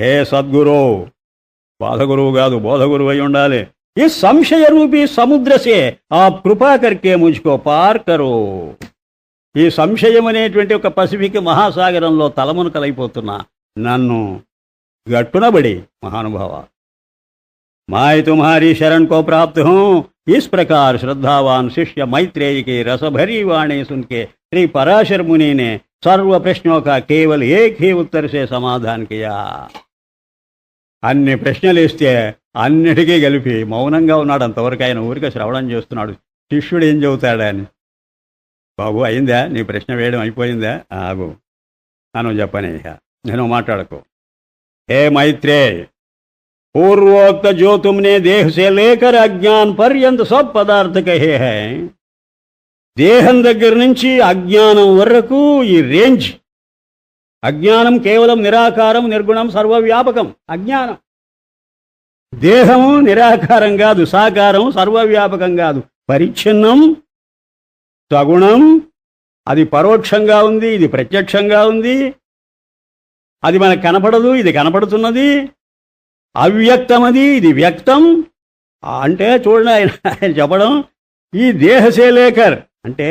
హే సద్గురు బాధగురువు కాదు బోధగురువు అయి ఉండాలి ఈ సంశయ రూపీ సముద్రసే ఆ కృపా కర్కే ముజ్కో పార్ కరో ఈ సంశయం అనేటువంటి ఒక పసిఫిక్ మహాసాగరంలో తలమునకలైపోతున్నా నన్ను గట్టునబడి महानुभावा मैं तुम्हारी शरण को प्राप्त हूँ इस प्रकार श्रद्धावान शिष्य मैत्रेय की रसभरी वाणी सुन के श्री पराशर मुनि ने सर्व प्रश्नों का केवल एक ही उत्तर से समाधान किया అన్ని ప్రశ్నలు ఇస్తే అన్నిటికీ కలిపి మౌనంగా ఉన్నాడు అంతవరకు ఆయన ఊరికే శ్రవణం చేస్తున్నాడు శిష్యుడు ఏం చెబుతాడని బాబు అయిందా నీ ప్రశ్న వేయడం అయిపోయిందా ఆగు నన్ను చెప్పని ఇక నేను మాట్లాడకు हे मैत्रेय पूर्वोक्त जो तुमने देह से लेकर अज्ञान पर्यंत सब पदार्थ कहे हैं దేహం దగ్గర నుంచి అజ్ఞానం వరకు ఈ రేంజ్ అజ్ఞానం కేవలం నిరాకారం నిర్గుణం సర్వవ్యాపకం. అజ్ఞానం. దేహము నిరాకారం కాదు సాకారం సర్వవ్యాపకం కాదు. పరిచ్ఛిన్నం సగుణం అది పరోక్షంగా ఉంది ఇది ప్రత్యక్షంగా ఉంది. అది మనకు కనపడదు ఇది కనపడుతున్నది. అవ్యక్తం అది ఇది వ్యక్తం. అంటే చూడండి ఆయన ఆయన చెప్పడం ఈ దేహశేలేకర్ అంటే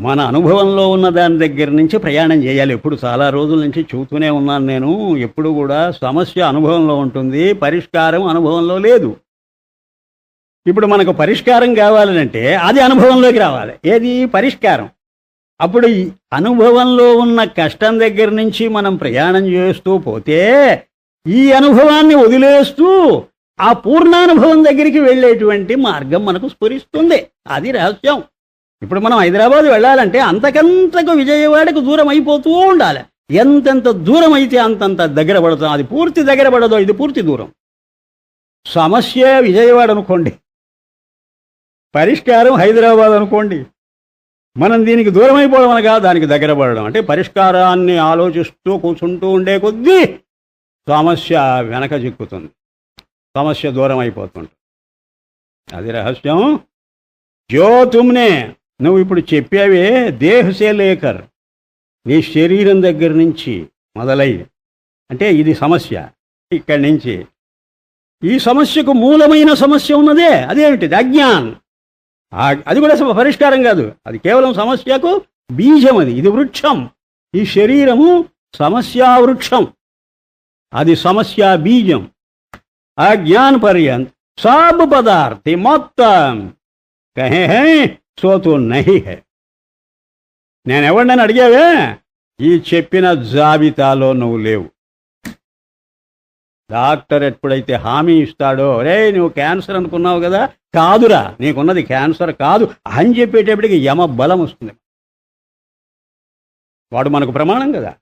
మన అనుభవంలో ఉన్న దాని దగ్గర నుంచి ప్రయాణం చేయాలి. ఎప్పుడు చాలా రోజుల నుంచి చూస్తూనే ఉన్నాను నేను. ఎప్పుడు కూడా సమస్య అనుభవంలో ఉంటుంది. పరిష్కారం అనుభవంలో లేదు. ఇప్పుడు మనకు పరిష్కారం కావాలంటే అది అనుభవంలోకి రావాలి. ఏది? పరిష్కారం. అప్పుడు అనుభవంలో ఉన్న కష్టం దగ్గర నుంచి మనం ప్రయాణం చేస్తూ పోతే ఈ అనుభవాన్ని వదిలేస్తూ ఆ పూర్ణానుభవం దగ్గరికి వెళ్ళేటువంటి మార్గం మనకు స్ఫురిస్తుంది. అది రహస్యం. ఇప్పుడు మనం హైదరాబాద్ వెళ్ళాలంటే అంతకంతకు విజయవాడకు దూరం అయిపోతూ ఉండాలి. ఎంతెంత దూరం అయితే అంతంత దగ్గర పడుతాం అది పూర్తి దగ్గర పడదో ఇది పూర్తి దూరం. సమస్య విజయవాడ అనుకోండి. పరిష్కారం హైదరాబాద్ అనుకోండి. మనం దీనికి దూరం అయిపోవడం అనగా దానికి దగ్గర పడడం. అంటే పరిష్కారాన్ని ఆలోచిస్తూ కూర్చుంటూ ఉండే కొద్దీ సమస్య వెనక చిక్కుతుంది. సమస్య దూరం అయిపోతుంది అది రహస్యం. జ్యోతుమ్నే నువ్వు ఇప్పుడు చెప్పావే దేహసే లేకర్ నీ శరీరం దగ్గర నుంచి మొదలై అంటే ఇది సమస్య ఇక్కడి నుంచి. ఈ సమస్యకు మూలమైన సమస్య ఉన్నదే అదేమిటిది? అజ్ఞాన్. అది కూడా పరిష్కారం కాదు. అది కేవలం సమస్యకు బీజం అది ఇది వృక్షం. ఈ శరీరము సమస్యా వృక్షం. అది సమస్యా బీజం. ఆ జ్ఞాన్ పర్యంత్ సబ్ పదార్థి మొత్తం. కహే సో తూ నహి హే. నేను అడిగావే? ఈ చెప్పిన జాబితాలో నువ్వు లేవు. డాక్టర్ ఎప్పుడైతే హామీ ఇస్తాడో రే నువ్వు క్యాన్సర్ అనుకున్నావు కదా? కాదురా నీకున్నది క్యాన్సర్ కాదు అని చెప్పేటప్పటికి యమ బలం వస్తుంది. వాడు మనకు ప్రమాణం కదా.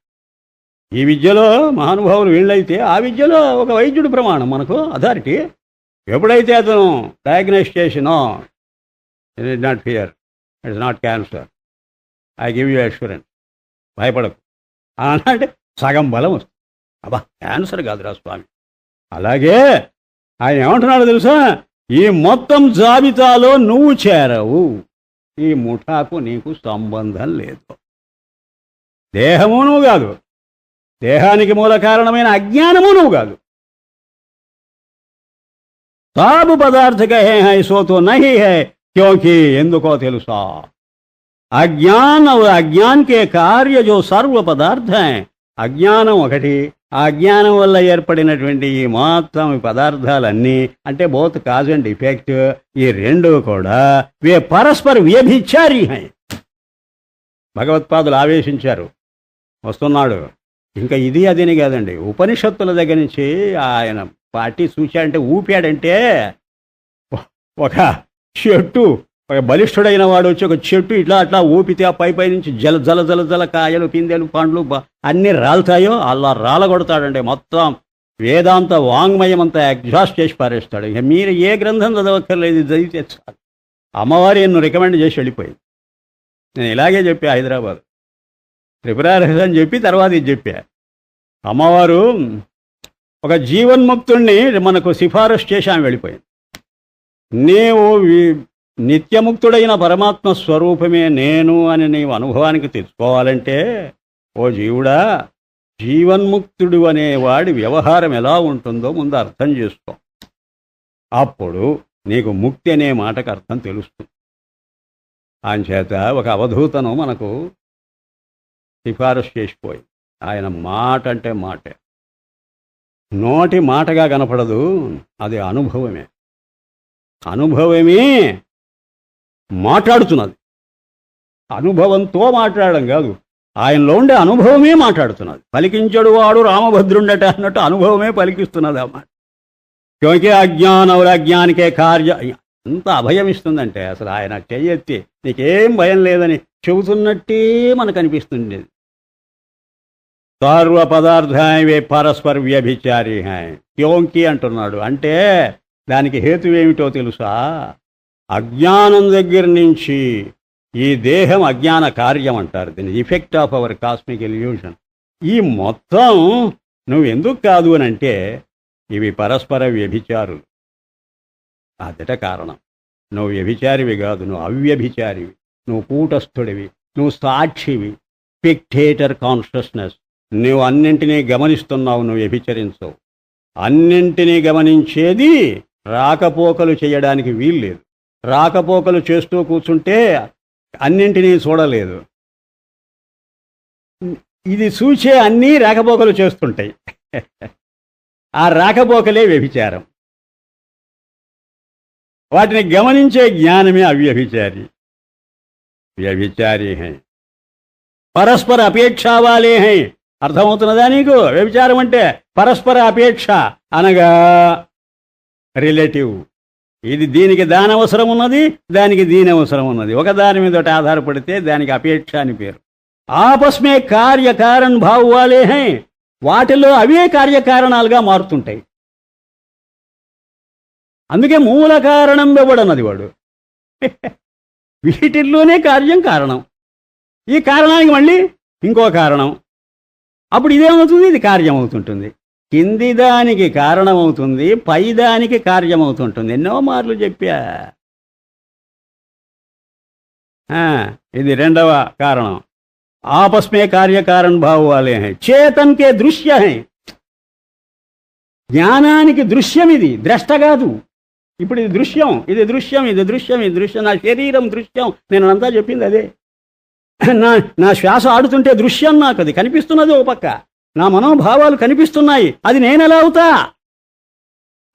ఈ విద్యలో మహానుభావులు వీళ్ళైతే ఆ విద్యలో ఒక వైద్యుడు ప్రమాణం మనకు అథారిటీ. ఎప్పుడైతే అతను diagnose చేసినో it is not fear it's not cancer I give you assurance భయపడకు. అంటే సగం బలం వస్తుంది. అబ్బా క్యాన్సర్ కాదురా స్వామి. అలాగే ఆయన ఏమంటున్నాడు తెలుసా? ఈ మొత్తం జాబితాలో నువ్వు చేరవు. ఈ ముఠాకు నీకు సంబంధం లేదు. దేహము నువ్వు కాదు. దేహానికి మూల కారణమైన అజ్ఞానము నువ్వు కాదు. సాబు పదార్థ కహే హై సోతో నహి హై క్యోంకి ఎందుకో తెలుసా? అజ్ఞాన్ అజ్ఞానికే అజ్ఞాన్ కే కార్య జో సర్వ పదార్థ అజ్ఞానం ఒకటి ఆ అజ్ఞానం వల్ల ఏర్పడినటువంటి ఈ మొత్తం పదార్థాలన్నీ అంటే బోత్ కాజ్ అండ్ ఇఫెక్ట్ ఈ రెండు కూడా వే పరస్పర వ్యభిచారి హై. భగవత్పాదులు ఆవేశించారు. వస్తున్నాడు. ఇంకా ఇది అదిని కాదండి. ఉపనిషత్తుల దగ్గర నుంచి ఆయన పార్టీ చూశాడంటే ఊపాడంటే ఒక చెట్టు. ఒక బలిష్ఠుడైన వాడు వచ్చి ఒక చెట్టు ఇట్లా అట్లా ఊపితే ఆ పై పై నుంచి జల జల జల జల కాయలు పిందెలు పండ్లు అన్నీ రాలుతాయో అలా రాలగొడతాడండి మొత్తం వేదాంత వాంగ్మయం అంతా ఎగ్జాస్ట్ చేసి పారేస్తాడు. ఇక మీరు ఏ గ్రంథం చదవక్కర్లేదు చదివితే చాలు. అమ్మవారి నన్ను రికమెండ్ చేసి వెళ్ళిపోయింది. నేను ఇలాగే చెప్పా హైదరాబాద్. త్రిపురారహస్ అని చెప్పి తర్వాత ఇది చెప్పా. అమ్మవారు ఒక జీవన్ముక్తుణ్ణి మనకు సిఫారసు చేసి ఆమె వెళ్ళిపోయింది. నీవు నిత్యముక్తుడైన పరమాత్మ స్వరూపమే నేను అని నీవు అనుభవానికి తెచ్చుకోవాలంటే ఓ జీవుడా జీవన్ముక్తుడు అనేవాడి వ్యవహారం ఎలా ఉంటుందో ముందు అర్థం చేసుకో. అప్పుడు నీకు ముక్తి అనే మాటకు అర్థం తెలుస్తుంది. అంచేత ఒక అవధూతను మనకు సిఫారసు చేసిపోయి ఆయన మాట అంటే మాటే. నోటి మాటగా కనపడదు అది అనుభవమే. అనుభవమే మాట్లాడుతున్నది. అనుభవంతో మాట్లాడడం కాదు ఆయనలో ఉండే అనుభవమే మాట్లాడుతున్నది. పలికించడు వాడు రామభద్రుండట అన్నట్టు అనుభవమే పలికిస్తున్నది అన్నమాట క్యోంకి అజ్ఞాన అజ్ఞానికే కార్య ఎంత అభయం ఇస్తుందంటే అసలు ఆయన చెయ్యెత్తి నీకేం భయం లేదని చెబుతున్నట్టే మనకు అనిపిస్తుండేది. సర్వ పదార్థాయి పరస్పర వ్యభిచారి హాయ్ క్యోంకి అంటున్నాడు అంటే దానికి హేతు ఏమిటో తెలుసా? అజ్ఞానం దగ్గర నుంచి ఈ దేహం అజ్ఞాన కార్యం అంటారు. దీన్ని effect of our cosmic illusion ఈ మొత్తం నువ్వు ఎందుకు కాదు అని అంటే ఇవి పరస్పర వ్యభిచారులు. అదట కారణం. నువ్వు వ్యభిచారివి కాదు నువ్వు అవ్యభిచారివి. నువ్వు కూటస్థుడివి నువ్వు సాక్షివి. స్పెక్టేటర్ కాన్షియస్నెస్ నువ్వు అన్నింటినీ గమనిస్తున్నావు నువ్వు వ్యభిచరించవు. అన్నింటినీ గమనించేది రాకపోకలు చేయడానికి వీల్లేదు. రాకపోకలు చేస్తూ కూర్చుంటే అన్నింటినీ చూడలేదు. ఇది చూసే అన్నీ రాకపోకలు చేస్తుంటాయి. ఆ రాకపోకలే వ్యభిచారం. వాటిని గమనించే జ్ఞానమే అవ్యభిచారి. వ్యభిచారి హై. పరస్పర అపేక్ష వాలే హై. అర్థమవుతున్నదా నీకు? వ్యభిచారం అంటే పరస్పర అపేక్ష అనగా రిలేటివ్ ఇది దీనికి దాని అవసరం ఉన్నది దానికి దీని అవసరం ఉన్నది. ఒక దాని మీద ఒకటి ఆధారపడితే దానికి అపేక్ష అని పేరు. ఆపస్మే కార్యకారణ భావాలే హై. వాటిలో అవే కార్యకారణాలుగా మారుతుంటాయి. అందుకే మూల కారణం ఇవ్వడన్నది వాడు. వీటిల్లోనే కార్యం కారణం. ఈ కారణానికి మళ్ళీ ఇంకో కారణం. అప్పుడు ఇదేమవుతుంది? ఇది కార్యం అవుతుంటుంది కింది దానికి కారణమవుతుంది పై దానికి కార్యమవుతుంటుంది ఎన్నో మార్లు చెప్పా ఆ, ఇది రెండవ కారణం आपस में कार्य कारण भाव वाले हैं చేతన్ కే దృశ్య హై జ్ఞానానికి దృశ్యం ఇది ద్రష్ట కాదు ఇప్పుడు ఇది దృశ్యం ఇది దృశ్యం ఇది దృశ్యం ఇది దృశ్యం నా శరీరం దృశ్యం నేను అంతా చెప్పింది అదే నా నా శ్వాస ఆడుతుంటే దృశ్యం నాకు అది కనిపిస్తున్నది ఓ పక్క నా మనోభావాలు కనిపిస్తున్నాయి. అది నేను ఎలా అవుతా?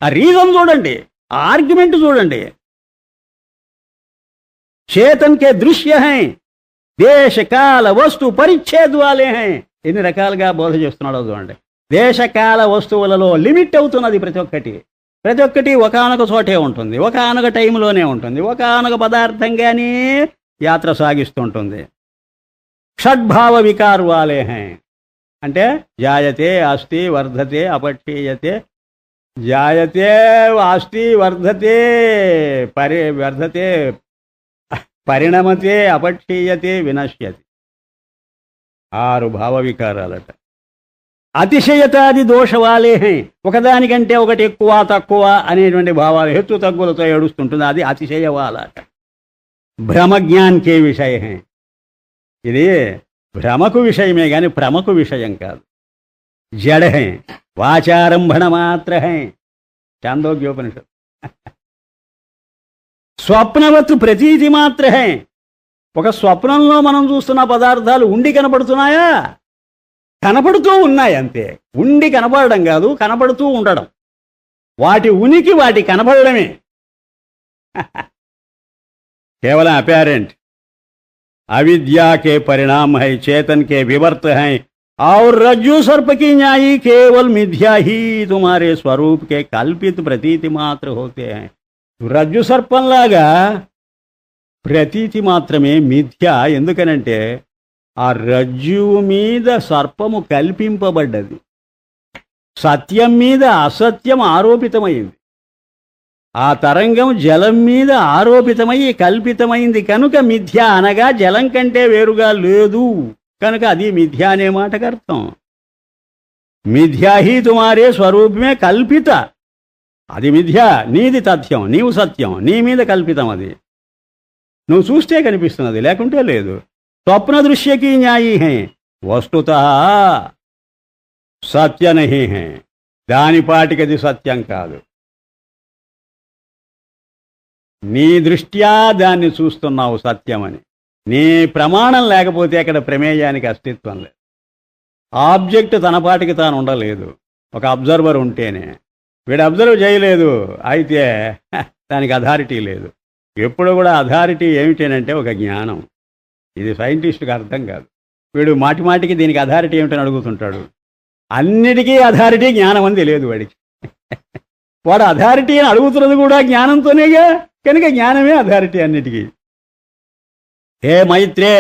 ఆ రీజన్ చూడండి. ఆ ఆర్గ్యుమెంట్ చూడండి. చేతన్ కే దృశ్య హై దేశకాల వస్తు పరిచ్ఛేద్ వాలే హై. ఎన్ని రకాలుగా బోధ చేస్తున్నాడో చూడండి. దేశకాల వస్తువులలో లిమిట్ అవుతున్నది ప్రతి ఒక్కటి. ప్రతి ఒక్కటి ఒకనొక చోటే ఉంటుంది. ఒకనొక టైంలోనే ఉంటుంది. ఒకనొక పదార్థంగానే యాత్ర సాగిస్తుంటుంది. షడ్భావ వికారు వాలే హై. అంటే జాయతే అస్తి వర్ధతే అపక్షీయతే. జాయతే అస్తి వర్ధతే పరి వర్ధతే పరిణమతే అపక్షీయతే వినశ్యతి. ఆరు భావ వికారాలట. అతిశయతాది దోషవాలే ఒకదానికంటే ఒకటి ఎక్కువ తక్కువ అనేటువంటి భావాలు హెత్తు తగ్గులతో ఏడుస్తుంటుంది. అది అతిశయవాలట. భ్రమజ్ఞాన్కే విషయ ఇది భ్రమకు విషయమే కానీ భ్రమకు విషయం కాదు. జడహే వాచారంభణ మాత్రహే చాందోగ్యోపనిషత్ స్వప్నవత్తు ప్రతీతి మాత్రమే ఒక స్వప్నంలో మనం చూస్తున్న పదార్థాలు ఉండి కనపడుతున్నాయా? కనపడుతూ ఉన్నాయి అంతే. ఉండి కనపడడం కాదు కనపడుతూ ఉండడం. వాటి ఉనికి వాటి కనపడమే కేవలం అపారెంట్. अविद्या के परिणाम है चेतन के विवर्त हैं और रज्जु सर्प की न्यायी केवल मिथ्या ही तुम्हारे स्वरूप के कल्पित प्रतीति मात्र होते हैं రజ్జు సర్పంలాగా ప్రతీతి మాత్రమే మిథ్య ఎందుకనంటే ఆ రజ్జువు మీద సర్పము కల్పింపబడ్డది సత్యం మీద అసత్యం ఆరోపితమైంది ఆ తరంగం జలం మీద ఆరోపితమై కల్పితమైంది కనుక మిథ్య అనగా జలం కంటే వేరుగా లేదు. కనుక అది మిథ్య అనే మాటకు అర్థం. మిథ్యాహి తుమారే స్వరూపమే కల్పిత. అది మిథ్య నీది తథ్యం నీవు సత్యం నీ మీద కల్పితం అది. నువ్వు చూస్తే కనిపిస్తున్నది లేకుంటే లేదు. స్వప్న దృశ్యకి న్యాయీ హే వస్తుత సత్య నహి హే. దాని పాటికది సత్యం కాదు. నీ దృష్ట్యా దాన్ని చూస్తున్నావు సత్యమని. నీ ప్రమాణం లేకపోతే అక్కడ ప్రమేయానికి అస్తిత్వం లేదు. ఆబ్జెక్ట్ తన పాటికి తాను ఉండలేదు. ఒక అబ్జర్వర్ ఉంటేనే. వీడు అబ్జర్వ్ చేయలేదు అయితే దానికి అథారిటీ లేదు. ఎప్పుడు కూడా అథారిటీ ఏమిటేనంటే ఒక జ్ఞానం. ఇది సైంటిస్టుకి అర్థం కాదు. వీడు మాటి మాటికి దీనికి అథారిటీ ఏమిటని అడుగుతుంటాడు. అన్నిటికీ అథారిటీ జ్ఞానం అని తెలియదు వాడికి. వాడు అథారిటీ అని అడుగుతున్నది కూడా జ్ఞానంతోనేగా కనుక జ్ఞానమే అథారిటీ అన్నిటికీ హే మైత్రే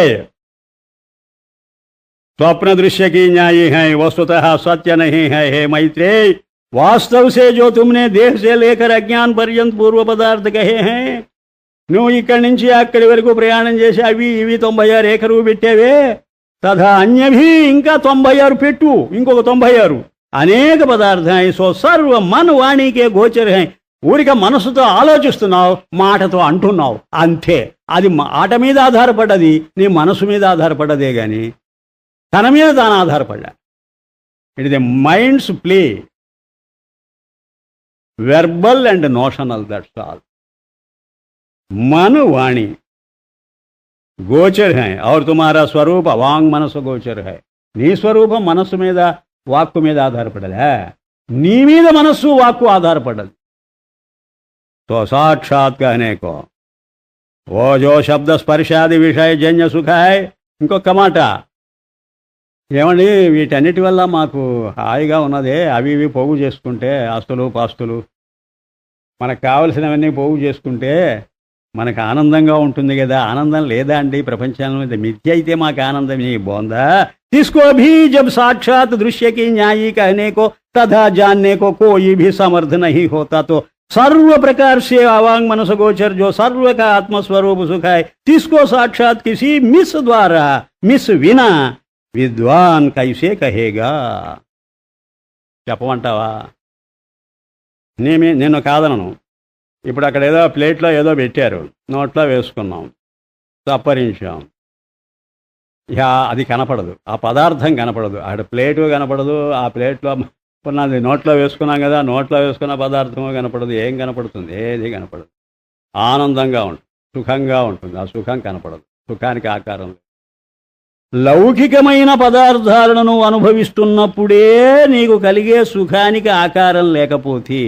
स्वप्न दृश्य की न्यायी है वस्तुतः सत्य नहीं है हे मैत्रे वास्तव से जो तुमने देह से लेकर अज्ञान पर्यंत पूर्व पदार्थ कहे हैं నువ్వు ఇక్కడి నుంచి అక్కడి వరకు ప్రయాణం చేసి అవి ఇవి తొంభై ఆరు ఏకరువు పెట్టావే తథా అన్యభి ఇంకా తొంభై ఆరు పెట్టు ఇంకొక తొంభై ఆరు అనేక పదార్థాయి సో సర్వ మన వాణికే గోచర హై ఊరిక మనసుతో ఆలోచిస్తున్నావు మాటతో అంటున్నావు అంతే అది మాట మీద ఆధారపడ్డది నీ మనసు మీద ఆధారపడ్డదే గాని తన మీద తాను ఆధారపడ్డా it is a minds play verbal and notional that's all मन वाणी గోచర్ హై और तुम्हारा స్వరూప వాంగ్ మనసు గోచర్ హై నీ స్వరూపం మనస్సు మీద వాక్కు మీద ఆధారపడదా నీ మీద మనస్సు వాక్కు ఆధారపడదు తో साक्षात कहने को वो जो విషయ జన్య సుఖాయ్. ఇంకొక మాట. ఏమండి వీటన్నిటి వల్ల మాకు హాయిగా ఉన్నదే అవి ఇవి పోగు చేసుకుంటే ఆస్తులు పాస్తులు. మనకు కావలసినవన్నీ పోగు చేసుకుంటే మనకు ఆనందంగా ఉంటుంది కదా ఆనందం లేదా అండి? ప్రపంచంలో ఇది మిథ్య అయితే మాకు ఆనందం. ఏ బాగుందా తీసుకో భీ జబ్ సాక్షాత్ దృశ్యకి న్యాయీ అనేకో తధా జాన్నేకో కోయి భీ సమర్థన హీ హోతాతో. సర్వ પ્રકાર સે આવાંગ મનસગોચર જો સર્વ કા આત્મ સ્વરૂપ સુખાય તિસકો સાક્ષાત કિસી మిస్ వినా. విద్వాన్ కైసే కహేగా. చెప్పమంటావా? నేమే నేను కాదనను. ఇప్పుడు అక్కడ ఏదో ప్లేట్లో ఏదో పెట్టారు. నోట్లో వేసుకున్నాం. తప్పరించాం. యా అది కనపడదు. ఆ పదార్థం కనపడదు. అక్కడ ప్లేటు కనపడదు. ఆ ప్లేట్లో ఇప్పుడు నాది నోట్లో వేసుకున్నాం కదా నోట్లో వేసుకున్న పదార్థమో కనపడదు ఏం కనపడుతుంది? ఏది కనపడదు. ఆనందంగా ఉంటుంది సుఖంగా ఉంటుంది. ఆ సుఖం కనపడదు. సుఖానికి ఆకారం లౌకికమైన పదార్థాలను అనుభవిస్తున్నప్పుడే నీకు కలిగే సుఖానికి ఆకారం లేకపోతే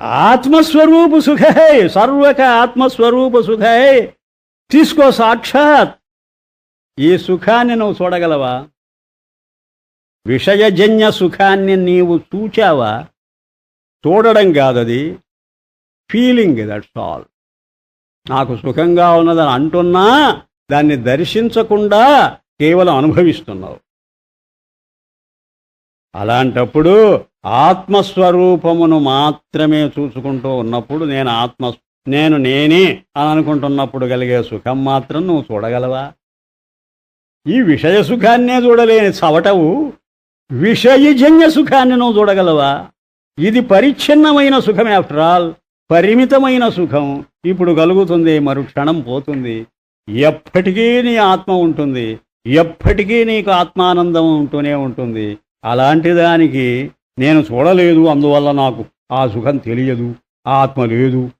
ఆత్మస్వరూపు సుఖై సర్వక ఆత్మస్వరూప సుఖ. తీసుకో సాక్షాత్. ఈ సుఖాన్ని నువ్వు చూడగలవా? విషయజన్య సుఖాన్ని నీవు చూచావా? చూడడం కాదది ఫీలింగ్ దట్స్ ఆల్ నాకు సుఖంగా ఉన్నదని అంటున్నా దాన్ని దర్శించకుండా కేవలం అనుభవిస్తున్నావు. అలాంటప్పుడు ఆత్మస్వరూపమును మాత్రమే చూసుకుంటూ ఉన్నప్పుడు నేను ఆత్మ నేను నేనే అని అనుకుంటున్నప్పుడు కలిగే సుఖం మాత్రం నువ్వు చూడగలవా? ఈ విషయ సుఖాన్నే చూడలేని చవటవు విషయజన్య సుఖాన్ని నువ్వు చూడగలవా? ఇది పరిచ్ఛిన్నమైన సుఖం ఆఫ్టర్ ఆల్ పరిమితమైన సుఖం. ఇప్పుడు కలుగుతుంది మరు క్షణం పోతుంది. ఎప్పటికీ నీ ఆత్మ ఉంటుంది. ఎప్పటికీ నీకు ఆత్మానందం ఉంటూనే ఉంటుంది. అలాంటి దానికి నేను చూడలేదు అందువల్ల నాకు ఆ సుఖం తెలియదు ఆత్మ లేదు.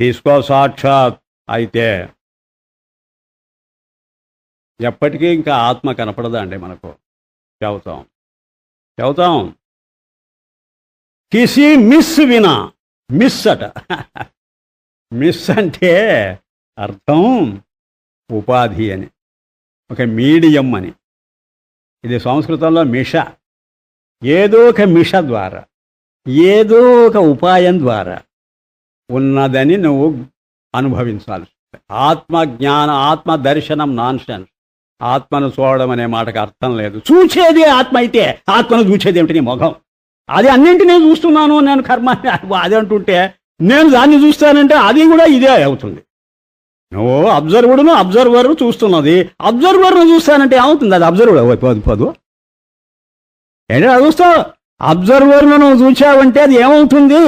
తీసుకో సాక్షాత్. అయితే ఎప్పటికీ ఇంకా ఆత్మ కనపడదా అండి మనకు. చెబుతాం చెబుతాం కిసి మిస్ వినా. మిస్ అట. మిస్ అంటే అర్థం ఉపాధి అని. ఒక మీడియం అని. ఇది సంస్కృతంలో మిష. ఏదో ఒక మిష ద్వారా. ఏదో ఒక ఉపాయం ద్వారా ఉన్నదని నువ్వు అనుభవించాల్సి ఆత్మ జ్ఞాన ఆత్మ దర్శనం నాన్ సెన్స్ ఆత్మను చూడడం అనే మాటకు అర్థం లేదు. చూసేది ఆత్మ అయితే ఆత్మను చూసేది ఏమిటి నీ ముఖం అది అన్నింటినీ చూస్తున్నాను నేను కర్మ అది అంటుంటే నేను దాన్ని చూస్తానంటే అది కూడా ఇదే అవుతుంది. నువ్వు అబ్జర్వర్ను అబ్జర్వర్ చూస్తున్నది. అబ్జర్వర్ను చూస్తానంటే ఏమవుతుంది? అది అబ్జర్వ్ అయిపోదు పోదు ఏంటంటే అది చూస్తావు అబ్జర్వర్ను నువ్వు చూచావంటే అది ఏమవుతుంది?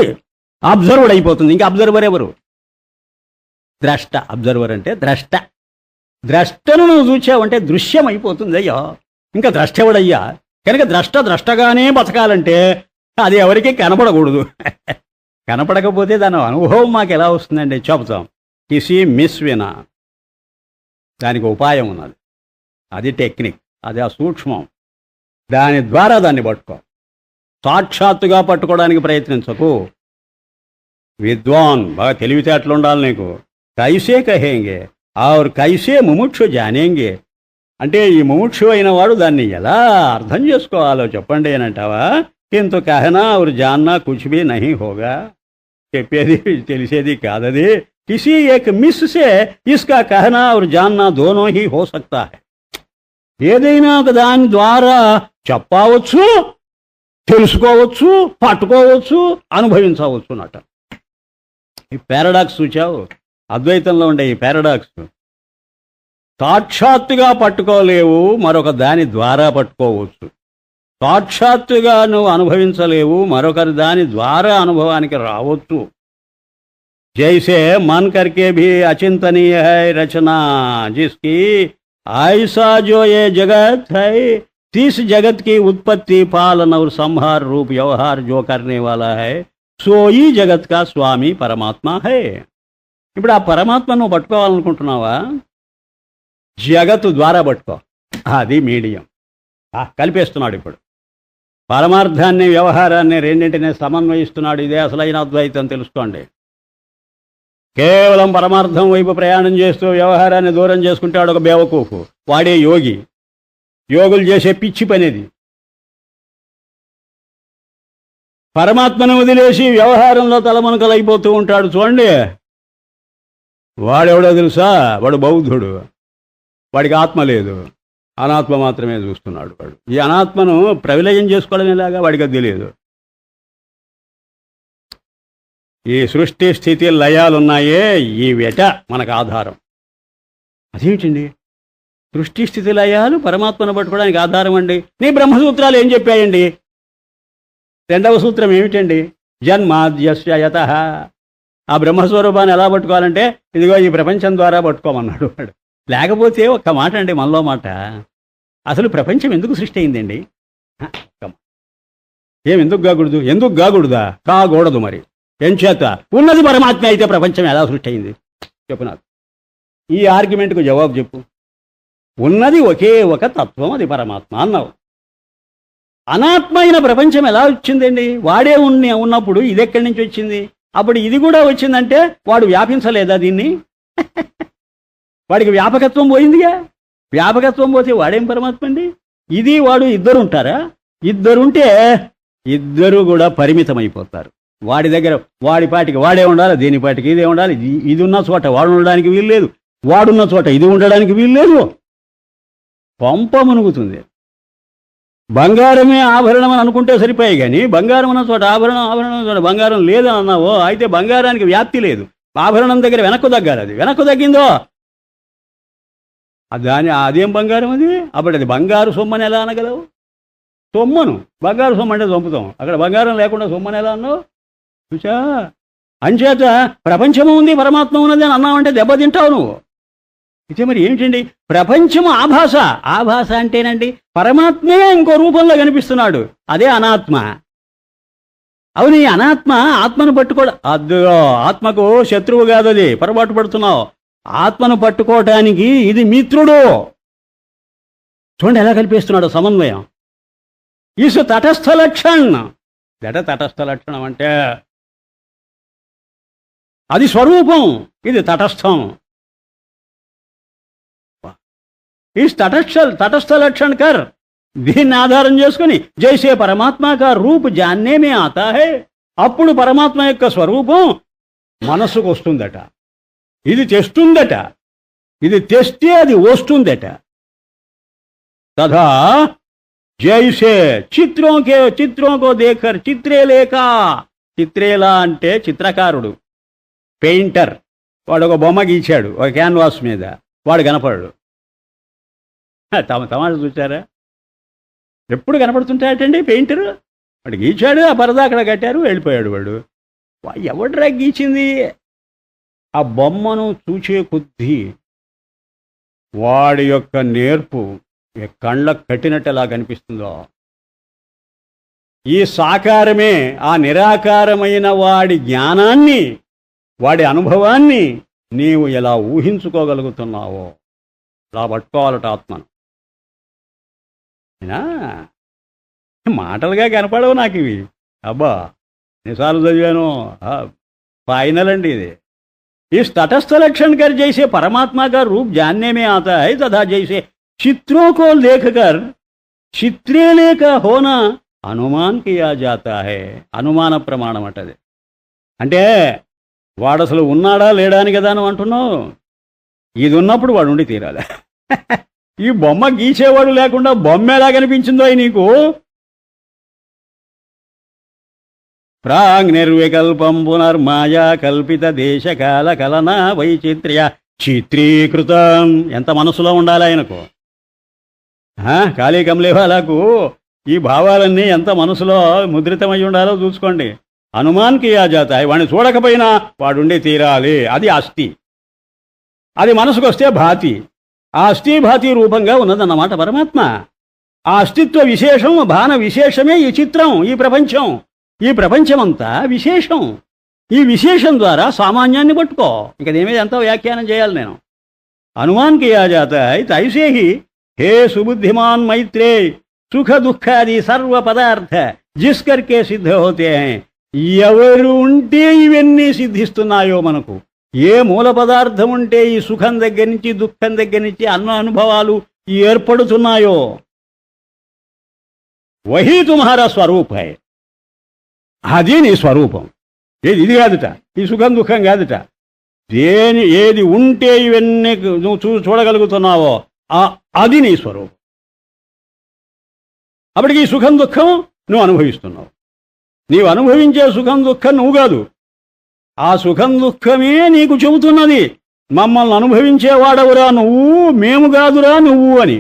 అబ్జర్వర్డ్ అయిపోతుంది. ఇంకా అబ్జర్వర్ ఎవరు? ద్రష్ట. అబ్జర్వర్ అంటే ద్రష్ట. ద్రష్టను నువ్వు చూచావంటే దృశ్యం అయిపోతుంది అయ్యా ఇంకా ద్రష్ట ఎవడయ్యా కనుక ద్రష్ట ద్రష్టగానే బతకాలంటే అది ఎవరికి కనపడకూడదు. కనపడకపోతే దాని అనుభవం మాకు ఎలా వస్తుందండి? చెబుతాం. కిసి మిస్ వినా దానికి ఉపాయం ఉన్నది. అది టెక్నిక్. అది ఆ సూక్ష్మం. దాని ద్వారా దాన్ని పట్టుకో. సాక్షాత్తుగా పట్టుకోవడానికి ప్రయత్నించకు. విద్వాన్. బాగా తెలివితేటలు ఉండాలి నీకు. కైసే కహేంగే. ఆరు కైసే ముముక్షు జానేంగే. అంటే ఈ ముముక్షు అయిన వాడు దాన్ని ఎలా అర్థం చేసుకోవాలో చెప్పండి అని అంటావా? ఇంత కహనా ఆరు జాన్నా కుచ్ నహి హోగా. చెప్పేది తెలిసేది కాదది. కిసి ఏక్ మిస్ సే ఇస్కా కహనా ఆరు జాన్నా దోనో హీ హో సక్తా హై. ఏదైనా ఒక దాని ద్వారా చెప్పవచ్చు తెలుసుకోవచ్చు పట్టుకోవచ్చు అనుభవించవచ్చు అన్నట ఈ పారాడాక్స్ చూచావు? అద్వైతంలో ఉండే ఈ పారాడాక్స్ సాక్షాత్తుగా పట్టుకోలేవు మరొక దాని ద్వారా పట్టుకోవచ్చు సాక్షాత్తుగా నువ్వు అనుభవించలేవు మరొకరి దాని ద్వారా అనుభవానికి రావచ్చు జైసే मन करके भी अचिंतनीय है रचना जिसकी ऐसा जो ये जगत है तीस जगत की उत्पत्ति पालन और संहार रूप व्यवहार जो करने वाला है సో ఈ జగత్ కా స్వామి పరమాత్మ హే ఇప్పుడు ఆ పరమాత్మ నువ్వు పట్టుకోవాలనుకుంటున్నావా? జగత్తు ద్వారా పట్టుకో. అది మీడియం. ఆ, కలిపేస్తున్నాడు ఇప్పుడు. పరమార్థాన్ని వ్యవహారాన్ని రెండింటినీ సమన్వయిస్తున్నాడు. ఇదే అసలైన అద్వైతం తెలుసుకోండి. కేవలం పరమార్థం వైపు ప్రయాణం చేస్తూ వ్యవహారాన్ని దూరం చేసుకుంటాడు ఒక బేవకూపు వాడే యోగి. యోగులు చేసే పిచ్చి పనేది. పరమాత్మను వదిలేసి వ్యవహారంలో తలమునకలు ఉంటాడు. చూడండి. వాడెవడో తెలుసా? వాడు బౌద్ధుడు. వాడికి ఆత్మ లేదు. అనాత్మ మాత్రమే చూస్తున్నాడు వాడు. ఈ అనాత్మను ప్రవిలయం చేసుకోవడం ఎలాగా? వాడికి అది తెలియదు. ఈ సృష్టి స్థితి లయాలు ఉన్నాయే ఈ వెట మనకు ఆధారం. అదేమిటండి? సృష్టి స్థితి లయాలు పరమాత్మను పట్టుకోవడానికి ఆధారం అండి. నీ బ్రహ్మసూత్రాలు ఏం చెప్పాయండి? రెండవ సూత్రం ఏమిటండి? జన్మాద్యస్య యత ఆ బ్రహ్మస్వరూపాన్ని ఎలా పట్టుకోవాలంటే ఇదిగో ఈ ప్రపంచం ద్వారా పట్టుకోమన్నాడు వాడు. లేకపోతే ఒక్క మాట అండి మనలో మాట. అసలు ప్రపంచం ఎందుకు సృష్టి అయిందండి? ఏం ఎందుకు కాకూడదు? ఎందుకు కాకూడదా? కాకూడదు మరి. ఏం చేత? ఉన్నది పరమాత్మ అయితే ప్రపంచం ఎలా సృష్టి అయింది? చెప్పు నాకు. ఈ ఆర్గ్యుమెంట్కు జవాబు చెప్పు. ఉన్నది ఒకే ఒక తత్వం అది పరమాత్మ అన్నావు. అనాత్మైన ప్రపంచం ఎలా వచ్చిందండి? వాడే ఉన్న ఉన్నప్పుడు ఇది ఎక్కడి నుంచి వచ్చింది? అప్పుడు ఇది కూడా వచ్చిందంటే వాడు వ్యాపించలేదా దీన్ని? వాడికి వ్యాపకత్వం పోయిందిగా? వ్యాపకత్వం పోతే వాడేం పరమాత్మ అండి? ఇది వాడు ఇద్దరు ఉంటారా ఇద్దరుంటే ఇద్దరు కూడా పరిమితమైపోతారు. వాడి దగ్గర వాడి పాటికి వాడే ఉండాలి దేని పాటికి ఇదే ఉండాలి. ఇది- ఇది ఉన్న చోట వాడు ఉండడానికి వీలు లేదు వాడున్న చోట ఇది ఉండడానికి వీలు లేదు పంప మునుగుతుంది. బంగారమే ఆభరణం అని అనుకుంటే సరిపోయాయి కానీ బంగారం అన్న చోట ఆభరణం ఆభరణం చోట బంగారం లేదని అన్నావో అయితే బంగారానికి వ్యాప్తి లేదు. ఆభరణం దగ్గర వెనక్కు తగ్గాలి అది. వెనక్కు తగ్గిందో? అది దాని అదేం బంగారం అది? అప్పుడు అది బంగారు సొమ్మని ఎలా అనగలవు? సొమ్మను. బంగారు సొమ్ము అంటే చంపుతాం అక్కడ బంగారం లేకుండా సొమ్మని ఎలా అన్నావు? చూసా అంచేత ప్రపంచము ఉంది పరమాత్మ ఉన్నది అని అన్నావంటే దెబ్బతింటావు నువ్వు. అయితే మరి ఏమిటండి? ప్రపంచం ఆభాష ఆభాష అంటేనండి పరమాత్మే ఇంకో రూపంలో కనిపిస్తున్నాడు. అదే అనాత్మ. అవును ఈ అనాత్మ ఆత్మను పట్టుకోవడం అద్దుగో ఆత్మకు శత్రువు కాదు అది. పొరపాటు పడుతున్నావు. ఆత్మను పట్టుకోవటానికి ఇది మిత్రుడు. చూడండి ఎలా కల్పిస్తున్నాడు సమన్వయం. ఈసు తటస్థ లక్షణం. దట తటస్థ లక్షణం అంటే? అది స్వరూపం. ఇది తటస్థం. ఈ తటస్థ తటస్థ లక్షణ్ కర్. దీన్ని ఆధారం చేసుకుని జైసే పరమాత్మ కా రూప్ జాన్నేమే ఆతాహే ఆతా హే. అప్పుడు పరమాత్మ యొక్క స్వరూపం మనస్సుకు వస్తుందట. ఇది తెస్తుందట. ఇది తెస్తే అది వస్తుందట. తథా జైసే చిత్రంకే చిత్రంకో దేఖర్ చిత్రేలేక చిత్రేలా అంటే చిత్రకారుడు. పెయింటర్. వాడు ఒక బొమ్మ గీచాడు ఒక క్యాన్వాస్ మీద. వాడు కనపడడు. తమ తమాష చూచారా ఎప్పుడు కనపడుతుంటాయటండి పెయింటరు? వాడు గీచాడు ఆ పరదా అక్కడ కట్టారు వెళ్ళిపోయాడు వాడు. వా- ఎవడ్రా గీచింది? ఆ బొమ్మను చూచే కొద్దీ వాడి యొక్క నేర్పు కళ్ళకు కట్టినట్టు ఎలా కనిపిస్తుందో. ఈ సాకారమే ఆ నిరాకారమైన వాడి జ్ఞానాన్ని వాడి అనుభవాన్ని నీవు ఎలా ఊహించుకోగలుగుతున్నావో. ఇలా పట్టుకోవాలట ఆత్మను. అయినా మాటలుగా కనపడవు నాకు ఇవి అబ్బా ఎన్నిసార్లు చదివాను ఆ, ఫైనల్ అండి ఇది इस तटस्थ लक्षण कर जैसे परमात्मा का रूप जानने में आता है तथा जैसे चित्रों को देखकर చిత్రేలే का होना అనుమాన్ కియా జాతా హే అనుమాన ప్రమాణం అంటది అంటే వాడు అసలు ఉన్నాడా లేడా అని కదా నువ్వు అంటున్నావు ఇది ఉన్నప్పుడు వాడు ఉండి తీరాలి ఈ బొమ్మ గీసేవాడు లేకుండా బొమ్మ ఎలా కనిపించిందో అయి నీకు? ప్రాగ్ నిర్వికల్పం పునర్మాయా కల్పిత దేశకాల కలనా వైచిత్ర్య చిత్రీకృతం. ఎంత మనసులో ఉండాలి ఆయనకు? ఖాళీ కమలేవాలకు ఈ భావాలన్నీ ఎంత మనసులో ముద్రితమై ఉండాలో చూసుకోండి. హనుమాన్కి ఆ జాత వాడిని చూడకపోయినా వాడుండి తీరాలి. అది అస్థి అది మనసుకొస్తే భాతి. ఆ అష్టీభాతి రూపంగా ఉన్నదన్నమాట పరమాత్మ. ఆ అస్తిత్వ విశేషం భాన విశేషమే ఈ చిత్రం ఈ ప్రపంచం. ఈ ప్రపంచమంతా విశేషం. ఈ విశేషం ద్వారా సామాన్యాన్ని పట్టుకో. ఇక దీని ఎంతో వ్యాఖ్యానం చేయాలి నేను. హనుమాన్కి ఆ జాత అయితే ఐసే హి హే సుబుద్ధిమాన్ మైత్రే సుఖ దుఃఖాది సర్వ పదార్థ జిస్ కర్కే సిద్ధ హోతే. ఎవరు ఉంటే ఇవన్నీ సిద్ధిస్తున్నాయో మనకు. ఏ మూల పదార్థం ఉంటే ఈ సుఖం దగ్గర నుంచి దుఃఖం దగ్గర నుంచి అన్న అనుభవాలు ఏర్పడుతున్నాయో? వహీ తుమ్హారా స్వరూప్. హై అది నీ స్వరూపం. ఏది ఇది కాదుట. ఈ సుఖం దుఃఖం కాదుట. దేని ఏది ఉంటే ఇవన్నీ నువ్వు చూ చూడగలుగుతున్నావో ఆ అది నీ స్వరూపం. అప్పటికి ఈ సుఖం దుఃఖం నువ్వు అనుభవిస్తున్నావు. నీవు అనుభవించే సుఖం దుఃఖం నువ్వు కాదు. ఆ సుఖం దుఃఖమే నీకు చెబుతున్నది మమ్మల్ని అనుభవించేవాడవురా నువ్వు మేము కాదురా నువ్వు అని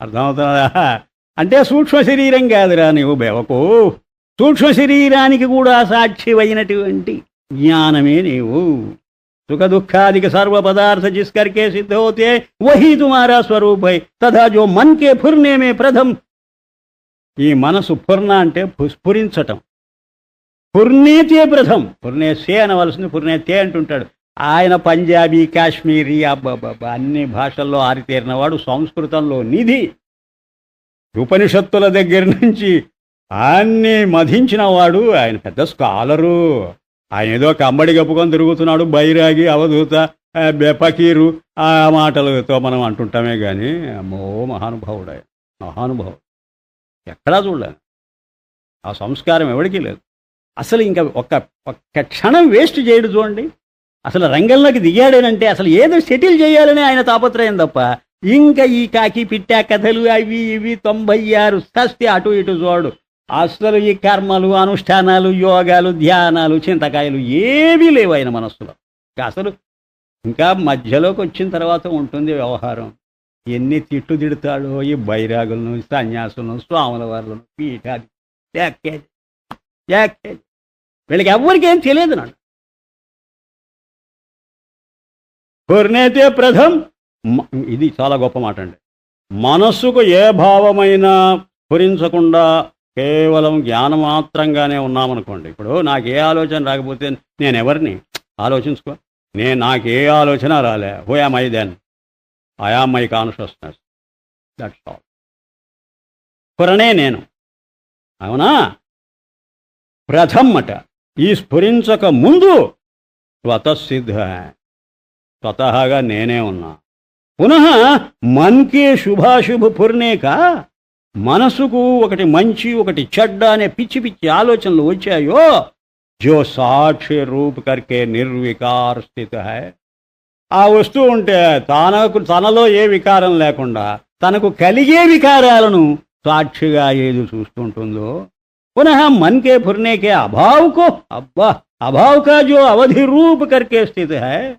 అర్థమవుతుందా అంటే సూక్ష్మ శరీరం కాదురా నువ్వు బెవకు సూక్ష్మ శరీరానికి కూడా సాక్షివైనటువంటి జ్ఞానమే నీవు సుఖ దుఃఖాదిక सर्व पदार्थ जिस करके सिद्ध होते हैं वही तुम्हारा स्वरूप है तथा जो मन के फुरने में प्रथम ఈ మనసు పూర్ణ అంటే పు- స్ఫురించటం పుర్ణేతే ప్రథం పుర్ణేసే అనవలసింది పుర్ణేతే అంటుంటాడు. ఆయన పంజాబీ కాశ్మీరీ అబ్బబ్బబ్బా అన్ని భాషల్లో ఆరితేరినవాడు సంస్కృతంలో నిధి. ఉపనిషత్తుల దగ్గర నుంచి అన్ని మధించిన వాడు ఆయన పెద్ద స్కాలరు. ఆయన ఏదో కమ్మడి కప్పుకొని తిరుగుతున్నాడు బైరాగి అవధూత బెపకీరు ఆ మాటలతో మనం అంటుంటామే కానీ అమ్మో మహానుభావుడు ఆయన. మహానుభావుడు. ఎక్కడా చూడలేదు. ఆ సంస్కారం ఎవరికీ లేదు. అసలు ఇంకా ఒక్క ఒక్క క్షణం వేస్ట్ చేయడు చూడండి. అసలు రంగంలోకి దిగాడేనంటే అసలు ఏదో సెటిల్ చేయాలని ఆయన తాపత్రయం తప్ప ఇంకా ఈ కాకి పిట్టా కథలు అవి ఇవి తొంభై ఆరు సస్తి అటు ఇటు చూడు. అసలు ఈ కర్మలు అనుష్ఠానాలు యోగాలు ధ్యానాలు చింతకాయలు ఏవీ లేవు ఆయన మనస్సులో. అసలు ఇంకా మధ్యలోకి వచ్చిన తర్వాత ఉంటుంది వ్యవహారం. ఎన్ని తిట్టు తిడతాడో ఈ బైరాగులను సన్యాసులను స్వాముల వాళ్ళను పీఠాది వీళ్ళకి ఎవ్వరికి ఏం తెలియదు నాడు కొరినైతే ప్రథం. ఇది చాలా గొప్ప మాట అండి. మనస్సుకు ఏ భావమైనా స్ఫురించకుండా కేవలం జ్ఞానం మాత్రంగానే ఉన్నామనుకోండి. ఇప్పుడు నాకు ఏ ఆలోచన రాకపోతే నేను ఎవరిని? ఆలోచించుకో. నేను నాకు ఏ ఆలోచన రాలే. Who am I then I am my consciousness that's all స్ఫురణే నేను. అవునా? ప్రథమ్మట ఈ స్ఫురించక ముందు స్వతసిద్ధ స్వతహాగా నేనే ఉన్నా. పునః మన్కే శుభాశుభ పుర్నేక మనసుకు ఒకటి మంచి ఒకటి చెడ్డ అనే పిచ్చి పిచ్చి ఆలోచనలు వచ్చాయో జో సాక్షి రూప్ కర్కే నిర్వికార్ స్థిత హై. ఆ వస్తువు ఉంటే తనకు తనలో ఏ వికారం లేకుండా తనకు కలిగే వికారాలను సాక్షిగా ఏది చూస్తుంటుందో పునః मन के फुरने के अभाव को अब्बा अभाव का जो अवधि रूप करके स्थित है